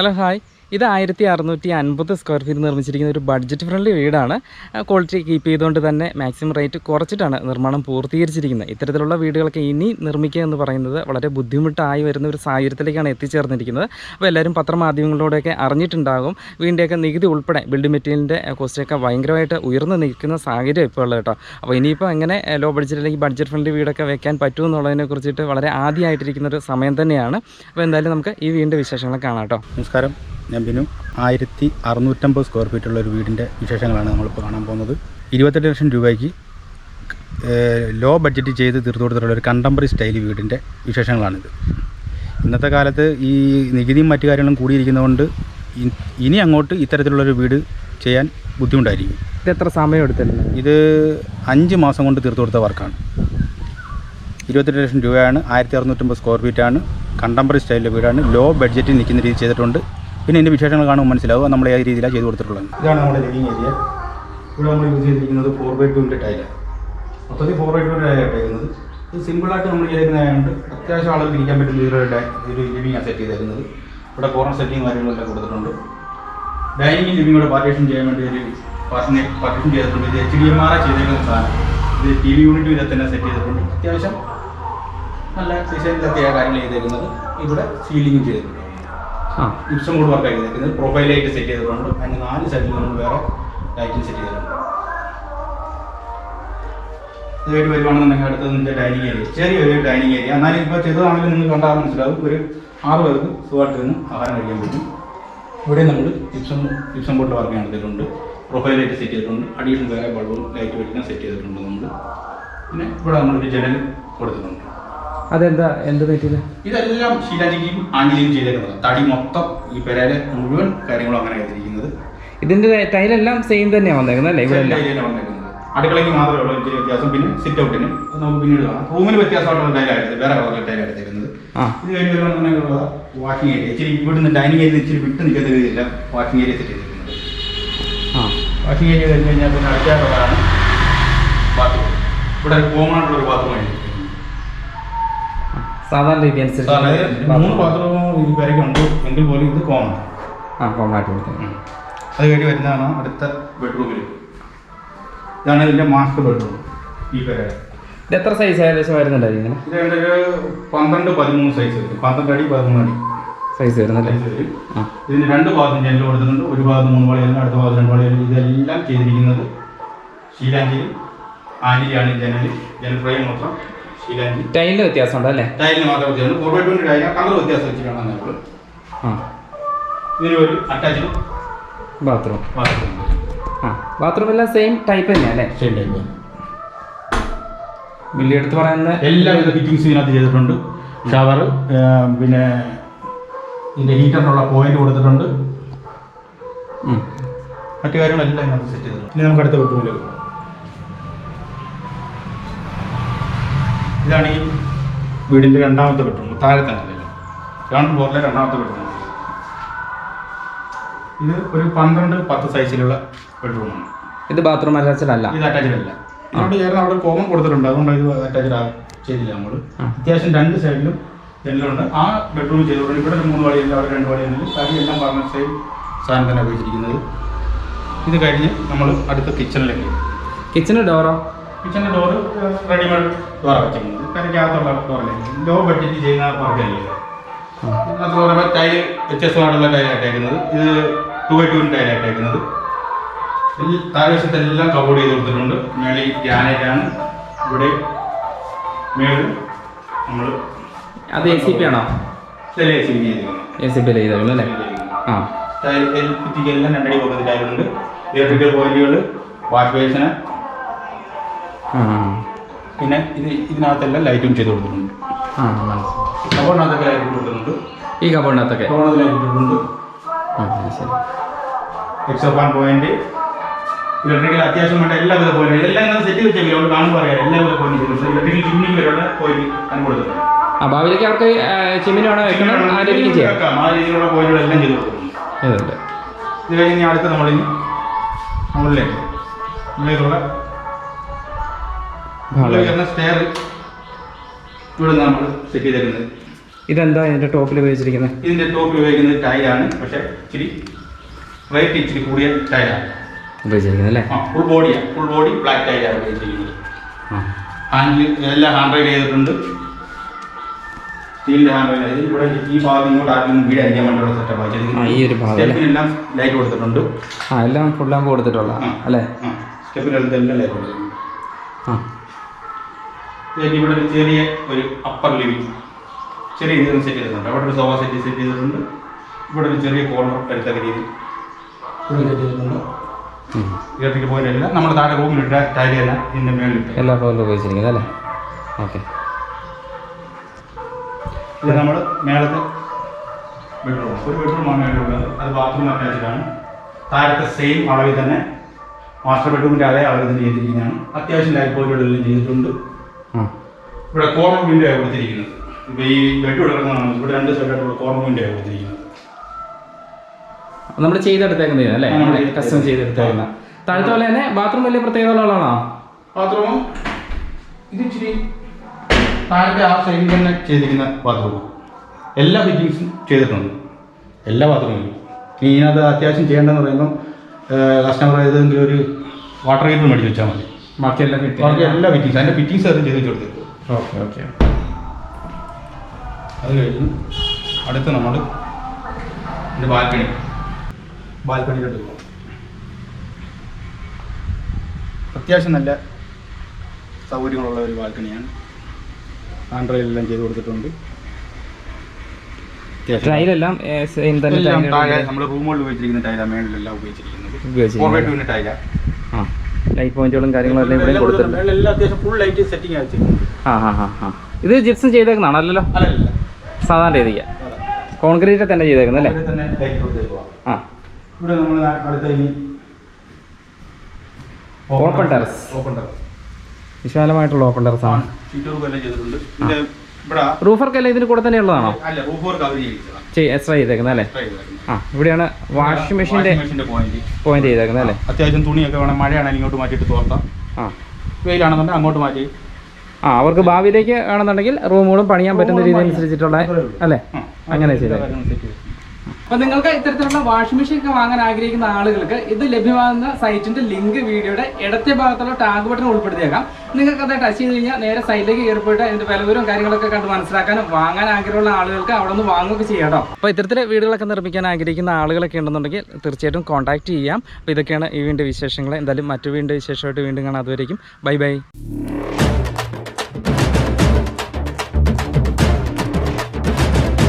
Hello hi ഇത് ആയിരത്തി അറുന്നൂറ്റി അൻപത് സ്ക്വയർ ഫീറ്റ് നിർമ്മിച്ചിരിക്കുന്ന ഒരു ബഡ്ജറ്റ് ഫ്രണ്ട്ലി വീടാണ്. ക്വാളിറ്റി കീപ്പ് ചെയ്തുകൊണ്ട് തന്നെ മാക്സിമം റേറ്റ് കുറച്ചിട്ടാണ് നിർമ്മാണം പൂർത്തീകരിച്ചിരിക്കുന്നത്. ഇത്തരത്തിലുള്ള വീടുകളൊക്കെ ഇനി നിർമ്മിക്കുക എന്ന് പറയുന്നത് വളരെ ബുദ്ധിമുട്ടായി വരുന്ന ഒരു സാഹചര്യത്തിലേക്കാണ് എത്തിച്ചേർന്നിരിക്കുന്നത്. അപ്പോൾ എല്ലാവരും പത്രമാധ്യമങ്ങളിലൂടെയൊക്കെ അറിഞ്ഞിട്ടുണ്ടാകും. വീടിന്റെയൊക്കെ നികുതി ഉൾപ്പെടെ ബിൽഡിംഗ് മെറ്റീരിയലിന്റെ കോസ്റ്റൊക്കെ ഭയങ്കരമായിട്ട് ഉയർന്നു നിൽക്കുന്ന സാഹചര്യം ഇപ്പോൾ ഉള്ളത് കേട്ടോ. അപ്പോൾ ഇനിയിപ്പോൾ എങ്ങനെ ലോ ബഡ്ജറ്റ് അല്ലെങ്കിൽ ബഡ്ജറ്റ് ഫ്രണ്ട്ലി വീടൊക്കെ വെക്കാൻ പറ്റുമോ എന്നുള്ളതിനെ കുറിച്ചിട്ട് വളരെ ആദ്യമായിട്ടിരിക്കുന്ന ഒരു സമയം തന്നെയാണ്. അപ്പോൾ എന്തായാലും നമുക്ക് ഈ വീടിന്റെ വിശേഷങ്ങൾ കാണാം കേട്ടോ. നമസ്കാരം. ഞാൻ ബിനു. ആയിരത്തി അറുന്നൂറ്റമ്പത് സ്ക്വയർ ഫീറ്റുള്ള ഒരു വീടിന്റെ വിശേഷങ്ങളാണ് നമ്മളിപ്പോൾ കാണാൻ പോകുന്നത്. ഇരുപത്തെട്ട് ലക്ഷം രൂപയ്ക്ക് ലോ ബഡ്ജറ്റ് ചെയ്ത് തീർത്തു കൊടുത്തിട്ടുള്ള ഒരു കണ്ടംപററി സ്റ്റൈൽ വീടിന്റെ വിശേഷങ്ങളാണിത്. ഇന്നത്തെ കാലത്ത് ഈ നികുതിയും മറ്റു കാര്യങ്ങളും കൂടിയിരിക്കുന്നതുകൊണ്ട് ഇനി അങ്ങോട്ട് ഇത്തരത്തിലുള്ളൊരു വീട് ചെയ്യാൻ ബുദ്ധിമുട്ടായിരിക്കും. ഇത് എത്ര സമയം എടുത്തിരുന്നു? ഇത് അഞ്ച് മാസം കൊണ്ട് തീർത്തു കൊടുത്ത വർക്കാണ്. ഇരുപത്തെട്ട് ലക്ഷം രൂപയാണ് ആയിരത്തി അറുന്നൂറ്റമ്പത് സ്ക്വയർ ഫീറ്റാണ് കണ്ടംപററി സ്റ്റൈലിലെ വീടാണ്. ലോ ബഡ്ജറ്റിൽ നിൽക്കുന്ന രീതി ചെയ്തിട്ടുണ്ട്. പിന്നെ ഇതിന്റെ വിശേഷങ്ങൾ കാണുമ്പോൾ മനസ്സിലാവും നമ്മൾ ഏത് രീതിയിലാണ് ചെയ്ത് കൊടുത്തിട്ടുള്ളത്. ഇതാണ് നമ്മുടെ ലിവിങ് ഏരിയ ഇവിടെ നമ്മൾ യൂസ് ചെയ്തിരിക്കുന്നത് ഫോർ ബൈ ടുവിന്റെ ടൈലാണ് മൊത്തത്തിൽ ഫോർ ബൈ ടുവിന്റെ ടൈലാണ് ഇട്ടേക്കുന്നത് ഇത് സിമ്പിളായിട്ട് നമ്മൾ ചെയ്തിരുന്നതായതുകൊണ്ട് അത്യാവശ്യം ആളുകൾ ഇരിക്കാൻ പറ്റുന്ന ഡൈ- ഒരു ലിവിങ് സെറ്റ് ചെയ്തിരുന്നത് ഇവിടെ കോർണർ സെറ്റിങ് കാര്യങ്ങളെല്ലാം കൊടുത്തിട്ടുണ്ട്. ഡൈനിങ് ലിവിംഗ് കൂടെ പാർട്ടീഷൻ ചെയ്യാൻ വേണ്ടി ഒരു പാർട്ടിനെ പാർട്ടീഷൻ ചെയ്തിട്ടുണ്ട്. ഇത് എച്ച് ഡി എം ആർ ചെയ്തേക്കുന്ന സാധനം. ഇത് ടി വി യൂണിറ്റ് ഇതിൽ തന്നെ സെറ്റ് ചെയ്തിട്ടുണ്ട്. അത്യാവശ്യം നല്ല ഡിസൈനിലൊക്കെയാണ് കാര്യങ്ങൾ ചെയ്തേക്കുന്നത് ഇവിടെ സീലിംഗും ചെയ്തിട്ടുണ്ട്. ഇപ്സം കൂടെ വർക്ക് ചെയ്തേക്കുന്നത് പ്രൊഫൈൽ ലൈറ്റ് സെറ്റ് ചെയ്തിട്ടുണ്ട് അതിന് നാല് സൈഡിൽ നമ്മൾ വേറെ ലൈറ്റിംഗ് സെറ്റ് ചെയ്തിട്ടുണ്ട്. ഇതായിട്ട് വരുവാണെന്നുണ്ടെങ്കിൽ അടുത്തത് നിന്റെ ഡൈനിങ് ഏരിയ ചെറിയൊരു ഡൈനിങ് ഏരിയ എന്നാലും ഇപ്പോൾ ചെറുതാണെങ്കിൽ നിങ്ങൾ കണ്ടാൽ മനസ്സിലാവും. ഒരു ആറ് പേർക്ക് സുഖമായിട്ട് നിന്ന് ആഹാരം കഴിക്കാൻ പറ്റും. ഇവിടെ നമ്മൾ ജിപ്സം ജിപ്സം ബോർഡ് വർക്ക് നടത്തിയിട്ടുണ്ട് പ്രൊഫൈൽ ലൈറ്റ് സെറ്റ് ചെയ്തിട്ടുണ്ട്. അഡീഷണൽ വേറെ ബൾബും ലൈറ്റ് വെട്ടിനും സെറ്റ് ചെയ്തിട്ടുണ്ട് നമ്മൾ. പിന്നെ ഇവിടെ നമ്മളൊരു ജനൽ കൊടുത്തിട്ടുണ്ട്. അതെന്താ എന്ത് പറ്റിയില്ല ഇതെല്ലാം ശീലാജിക്കും ആണിലും ചെയ്തേക്കുന്നത്. തടി മൊത്തം ഈ പെരയിലെ മുഴുവൻ കാര്യങ്ങളും അങ്ങനെ ചെയ്തിരിക്കുന്നത്. ഇതിന്റെ ടൈലെല്ലാം സെയിം തന്നെയാണ് വന്നേക്കുന്നത് അല്ലേ? ഇവിടെ അടുക്കളയ്ക്ക് മാത്രമേ ഉള്ളൂ ഇച്ചിരി വ്യത്യാസം. പിന്നെ സിറ്റ് ഔട്ടിന് നമുക്ക് പിന്നീട് കാണാം. റൂമിന് വ്യത്യാസമായിട്ടുള്ള ടൈലാണ് വേറെ കളറിലെ ടൈലാണ് ആ. ഇത് കഴിഞ്ഞ് വരുവാണെന്നുണ്ടെങ്കിൽ വാക്കിംഗ് ഏരിയ ഇച്ചിരി ഇവിടുന്ന് ഡൈനിങ് ഏരിയ ഇച്ചിരി വിട്ട് നിൽക്കുന്ന രീതിയില്ല വാക്കിംഗ് ഏരിയ സെറ്റ് ചെയ്തിരിക്കുന്നത്. വാക്കിംഗ് വാഷിംഗ് ഏരിയ കഴിഞ്ഞ് കഴിഞ്ഞാൽ പിന്നെ അടുത്ത ബാത്റൂം ഇവിടെ കോമൺ ആയിട്ടുള്ള ഒരു ബാത്റൂം ആയിരിക്കും. സാധാരണ രീതി അനുസരിച്ച് മൂന്ന് ബാത്റൂം ഈ പേരൊക്കെ എങ്കിൽ പോലും ഇത് കോമൺ ആ കോമൺ ആയിട്ട് കൊടുത്തത് അത് കഴിഞ്ഞ് വരുന്നതാണ് അടുത്ത ബെഡ്റൂമിൽ ഇതാണ് ഇതിന്റെ മാസ്റ്റർ ബെഡ്റൂം ഈ പേരയുടെ ഇത് എത്ര സൈസ് ഏകദേശം വരുന്നുണ്ടായിരുന്നു ഇങ്ങനെ? ഇത് എന്റെ ഒരു പന്ത്രണ്ട് പതിമൂന്ന് സൈസ് വരും. പന്ത്രണ്ട് അടി പതിമൂന്ന് അടി. സൈസ് വരുന്നല്ലേ ഇതിന് രണ്ട് ഭാഗം ജനൽ കൊടുത്തിട്ടുണ്ട്. ഒരു ഭാഗത്ത് മൂന്ന് പാളിയല്ല അടുത്ത ഭാഗത്ത് രണ്ട് പാളിയല്ല ഇതെല്ലാം ചെയ്തിരിക്കുന്നത് ശീലാഞ്ചിയിൽ ആഞ്ഞിലിയാണ് ജനൽ ജനൽ ഫ്രെയിം മാത്രം. ടൈലിന് വ്യത്യാസമുണ്ട് അല്ലേ? ടൈലിന് മാത്രം ഫോർ ബൈ ട്വന്റി ടൈലിന് കളർ വ്യത്യാസം വെച്ചിട്ടാണ് നമ്മൾ അറ്റാച്ച്ഡ് ബാത്റൂം ബാത്റൂം ആ ബാത്റൂം എല്ലാം സെയിം ടൈപ്പ് തന്നെയാണ് അല്ലേ? സെയിം ടൈപ്പ് വലിയ എടുത്ത് പറയുന്ന എല്ലാവിധ ഫിറ്റിങ്സ് ഇതിനകത്ത് ചെയ്തിട്ടുണ്ട്. ഷവർ പിന്നെ ഇതിന്റെ ഹീറ്ററിനുള്ള പോയിന്റ് കൊടുത്തിട്ടുണ്ട്. മറ്റു കാര്യങ്ങളെല്ലാം ഇതിനകത്ത് സെറ്റ് ചെയ്തിട്ടുണ്ട്. ഇനി നമുക്ക് അടുത്ത ബെഡ്റൂമിലേക്ക് പോകാം. ഇതാണ് ഈ വീടിന്റെ രണ്ടാമത്തെ ബെഡ്റൂം താഴെ തന്നെ അല്ലല്ലോ ഗ്രൗണ്ട് ഫ്ലോറിലെ രണ്ടാമത്തെ ബെഡ്റൂം. ഇത് ഒരു പന്ത്രണ്ട് പത്ത് സൈസിലുള്ള ബെഡ്റൂമാണ്. ഇത് ബാത്റൂം അറ്റാച്ച്ഡ് അല്ല. ഇത് അറ്റാച്ച്ഡ് അല്ല. അതുകൊണ്ട് ചേർന്ന് അവിടെ കോമൺ കൊടുത്തിട്ടുണ്ട്. അതുകൊണ്ട് ഇത് അറ്റാച്ച്ഡ് ചെയ്തില്ല നമ്മൾ. അത്യാവശ്യം രണ്ട് സൈഡിലും ജനലുണ്ട്. ആ ബെഡ്റൂം ചെയ്തിട്ടുണ്ട് ഇവിടെ ഒരു മൂന്ന് വഴിയുണ്ട്. അവിടെ രണ്ട് വഴിയുണ്ട്. കാര്യം എല്ലാം പറഞ്ഞ സെയിം സാധനം തന്നെ ഉപയോഗിച്ചിരിക്കുന്നത്. ഇത് കഴിഞ്ഞ് നമ്മൾ അടുത്ത കിച്ചണിലേക്ക് കിച്ചണ് ഡോറോ കിച്ചണിന്റെ ഡോർ റെഡിമെയ്ഡ് ഡോറാണ് വെച്ചിരിക്കുന്നത് പെരക്കകത്തുള്ള ഡോറല്ലേ ലോ. ബഡ്ജറ്റ് ചെയ്യുന്ന വർക്കല്ലേ അത് പറയുമ്പോൾ ടൈൽ വ്യത്യസ്തമായിട്ടുള്ള ടൈലായിട്ടേക്കുന്നത് ഇത് ടു ബൈ ടൂവിന്റെ ടൈലായിട്ടേക്കുന്നത് താഴ്വശത്തെല്ലാം കബോർഡ് ചെയ്ത് കൊടുത്തിട്ടുണ്ട്. മേളിൽ ഗ്രാനൈറ്റാണ് ഇവിടെ മേളിൽ നമ്മൾ അത് എ സി പി ആണോ? ചില A C P A C P ചെയ്തേക്കുന്നു അല്ലേ? ആ. ടൈൽ എൽ എല്ലാം രണ്ടടി പോകുന്ന ടൈലുണ്ട് ഇലക്ട്രിക്കൽ പോയിന്റുകൾ വാഷ് ബേസിന് പിന്നെ ഇത് ഇതിനകത്തെല്ലാം ലൈറ്റും ചെയ്ത് കൊടുത്തിട്ടുണ്ട്. ആ മനസ്സിലായി കബോർഡിനകത്തൊക്കെ ലൈറ്റ് കൊടുത്തിട്ടുണ്ട്. ഈ കബോർഡിനകത്തൊക്കെ ടോണത് ലൈറ്റ് ഇട്ടിട്ടുണ്ട് ആ അത് ശരി പോയിന്റ് ഇലക്ട്രിക്കൽ അത്യാവശ്യം വേണ്ട എല്ലാവിധ പോയിന്റ് ഇതെല്ലാം ഇങ്ങനെ സെറ്റ് വെച്ചെങ്കിലും അവിടെ കാണുമ്പോൾ അറിയാം എല്ലാവിധ പോയിന്റ് ഇലക്ട്രിക്കൽ ചിമ്മിങ് വരെയുള്ള പോയിന്റ് ഞാൻ കൊടുത്തിട്ടുണ്ട് ആ ഭാവിയിലേക്ക് അവർക്ക് ചിമ്മിനി വേണോ വെക്കണം? ആ രീതിയിൽ ചെയ്യാം. ആ രീതിയിലുള്ള പോയിന്റുകളെല്ലാം ചെയ്ത് കൊടുത്തിട്ടുണ്ട്. ഇതുണ്ട് ഇത് കഴിഞ്ഞ് അടുത്ത നമ്മളിനി മുകളിലേക്ക്. വരുന്ന സ്റ്റെയർ ഇവിടെ നമ്മൾ സെറ്റ് ചെയ്തേക്കുന്നത്. ഇതെന്താ ഇതിന്റെ ടോപ്പിൽ ഉപയോഗിച്ചിരിക്കുന്നത് ഇതിന്റെ ടോപ്പിൽ ഉപയോഗിക്കുന്നത് ടൈലാണ് പക്ഷെ ഇച്ചിരി റേറ്റ് ഇച്ചിരി കൂടിയ ടൈലാണ് ഉപയോഗിച്ചിരിക്കുന്നത് അല്ലേ? ഫുൾ ബോഡിയാണ് ഫുൾ ബോഡി ബ്ലാക്ക് ടൈലാണ് ഉപയോഗിച്ചിരിക്കുന്നത്. ഹാൻഡിൽ എല്ലാം ഹാൻഡ് റൈഡ് ചെയ്തിട്ടുണ്ട്. സ്റ്റീലിന്റെ ഹാൻഡ് റൈഡ് ഇതിൽ ഇവിടെ ഈ ഭാഗം ഇങ്ങോട്ട് ആർക്കും വീട് അടിക്കാൻ വേണ്ടിയുള്ള സെറ്റപ്പ് ആ, ഈ ഒരു ഭാഗം എല്ലാം ലൈറ്റ് കൊടുത്തിട്ടുണ്ട്. ആ എല്ലാം ഫുൾ കൊടുത്തിട്ടുള്ള ആ. അല്ലേ? സ്റ്റെപ്പിനെല്ലാം എല്ലാം ലൈറ്റ് കൊടുത്തിട്ടുണ്ട്. ആ. ഇവിടെ ഒരു ചെറിയ ഒരു അപ്പർ ലിവിങ് ചെറിയ രീതിയിൽ സെറ്റ് ചെയ്തിട്ടുണ്ട്. അവിടെ ഒരു സോഫ സെറ്റ് സെറ്റ് ചെയ്തിട്ടുണ്ട്. ഇവിടെ ഒരു ചെറിയ കോർണർ എടുത്ത രീതിയിൽ ഇവിടെ സെറ്റ് ചെയ്തിട്ടുണ്ട്. ഉം. ഇലക്ട്രിക് പോയിന്റ് എല്ലാം താഴെ റൂമിലിട്ട ടൈലെല്ലാം ഇതിന്റെ മേളിലിട്ട് എല്ലാ ഫ്ലോറിലും ഉപയോഗിച്ചിരിക്കുന്നത് അല്ലേ? ഓക്കെ ഇത് നമ്മൾ മേളത്തെ ബെഡ്റൂം ഒരു ബെഡ്റൂമാണ് മേളിലുള്ളത് അത് ബാത്റൂം അറ്റാച്ച്ഡാണ് താഴത്തെ സെയിം അളവിൽ തന്നെ മാസ്റ്റർ ബെഡ്റൂമിന്റെ അതേ അളവിൽ തന്നെ ചെയ്തിരിക്കുന്നതാണ്. അത്യാവശ്യം ലൈഫ് പോയിന്റുകളെല്ലാം ചെയ്തിട്ടുണ്ട്. ഇവിടെ കോർണർ വിൻഡോ ആണ് കൊടുത്തിരിക്കുന്നത്. ഇപ്പൊ ഈ ബെഡ് കിടക്കുന്നതാണ്. ഇവിടെ രണ്ട് സൈഡായിട്ടുള്ള കോർണർ വിൻഡോ ആണ് കൊടുത്തിരിക്കുന്നത്. നമ്മൾ ചെയ്തെടുത്തേക്കുന്നത് അല്ലേ? കസ്റ്റം ചെയ്തെടുത്തേക്കുന്ന. താഴത്തെ പോലെ തന്നെ ബാത്റൂം വലിയ പ്രത്യേകതകളാണോ ബാത്റൂം ഇത് ഇച്ചിരി താഴത്തെ ആ സൈഡിൽ തന്നെ ചെയ്തിരിക്കുന്ന ബാത്റൂം എല്ലാ ഫിറ്റിങ്സും ചെയ്തിട്ടുണ്ട്. എല്ലാ ബാത്റൂമിലും ഇനി അത് അത്യാവശ്യം ചെയ്യേണ്ടതെന്ന് പറയുമ്പം കസ്റ്റമർ ഏതെങ്കിലും ഒരു വാട്ടർ ഹീറ്റർ മേടിച്ച് വെച്ചാൽ മതി. ബാക്കിയെല്ലാം ബാക്കി കിട്ടി എല്ലാ ഫിറ്റിങ്സ് അതിന്റെ ഫിറ്റിങ്സ് അത് ചെയ്ത് കൊടുത്തു ഓക്കെ ഓക്കെ. അത് കഴിഞ്ഞു അടുത്ത് നമ്മൾ എന്റെ ബാൽക്കണി. ബാൽക്കണിയിലോട്ട് പോകും അത്യാവശ്യം നല്ല സൗകര്യങ്ങളുള്ള ഒരു ബാൽക്കണിയാണ്. ആൻഡ്രോയിലെല്ലാം ചെയ്ത് കൊടുത്തിട്ടുണ്ട്. ടൈലെല്ലാം നമ്മൾ റൂമുകളിൽ ഉപയോഗിച്ചിരിക്കുന്ന ടൈലാണ് മേളിലെല്ലാം ഉപയോഗിച്ചിരിക്കുന്നത്. ടൈലാണ് ഫോർ ബൈ ടുവിന്റെ ടൈല ആ ലൈറ്റ് പോയിന്റുകളും കാര്യങ്ങളും എല്ലാം ഇവിടെ കൊടുത്തിട്ടുണ്ട്. ആ ആ ആ ഇത് ജിപ്സും ചെയ്തേക്കുന്നതാണ്? അല്ലല്ലോ. സാധാരണ രീതിക്ക്. കോൺക്രീറ്റ് തന്നെ ചെയ്തേക്കുന്നത് അല്ലേ ആ. ഇവിടെ നമ്മൾ Open terrace. ഓപ്പൺ ടെറസ് വിശാലമായിട്ടുള്ള ഓപ്പൺ ടെറസ് ആണ്. ഷീറ്റ് വർക്ക് അല്ല ഇതിന് കൂടെ തന്നെ ഉള്ളതാണോ റൂഫ് എക്സ്ട്രാ ചെയ്തേക്കുന്നത് അല്ലേ? ആ ഇവിടെയാണ് വാഷിംഗ് മെഷീന്റെ Washing machine ന്റെ പോയിന്റ് ചെയ്തേക്കുന്നത് അല്ലേ? അത്യാവശ്യം തുണിയൊക്കെ വേണം. മഴയാണെങ്കിൽ ഇങ്ങോട്ട് മാറ്റിയിട്ട് തോർത്താം ആ. വെയിലാണെന്നുണ്ടെങ്കിൽ അങ്ങോട്ട് മാറ്റി. ആ അവർക്ക് ഭാവിയിലേക്ക് ആണെന്നുണ്ടെങ്കിൽ റൂമുകളും പണിയാൻ പറ്റുന്ന രീതി അനുസരിച്ചിട്ടുള്ള അല്ലേ? അങ്ങനെ ചെയ്തു. അപ്പൊ നിങ്ങൾക്ക് ഇത്തരത്തിലുള്ള വാഷിംഗ് മെഷീൻ ഒക്കെ വാങ്ങാൻ ആഗ്രഹിക്കുന്ന ആളുകൾക്ക് ഇത് ലഭ്യമാകുന്ന സൈറ്റിന്റെ ലിങ്ക് വീഡിയോയുടെ ഇടത്തെ ഭാഗത്തുള്ള ടാഗ് ബട്ടൺ ഉൾപ്പെടുത്തിയേക്കാം. നിങ്ങൾക്ക് അത് ടച്ച് ചെയ്ത് കഴിഞ്ഞാൽ നേരെ സൈറ്റിലേക്ക് കയറി പോയിട്ട് അതിന്റെ വിലവരും കാര്യങ്ങളൊക്കെ കണ്ട് മനസ്സിലാക്കാനും വാങ്ങാൻ ആഗ്രഹമുള്ള ആളുകൾക്ക് അവിടെ നിന്ന് വാങ്ങുകയൊക്കെ ചെയ്യാം അപ്പൊ അപ്പോൾ ഇത്തരത്തിലെ വീടുകളൊക്കെ നിർമ്മിക്കാൻ ആഗ്രഹിക്കുന്ന ആളുകളൊക്കെ ഉണ്ടെന്നുണ്ടെങ്കിൽ തീർച്ചയായിട്ടും കോൺടാക്ട് ചെയ്യാം. അപ്പോൾ ഇതൊക്കെയാണ് ഈ വീണ്ടും വിശേഷങ്ങൾ എന്തായാലും മറ്റു വീണ്ടും വിശേഷമായിട്ട് വീണ്ടും കാണാം. അതുവരേക്കും. Bye bye.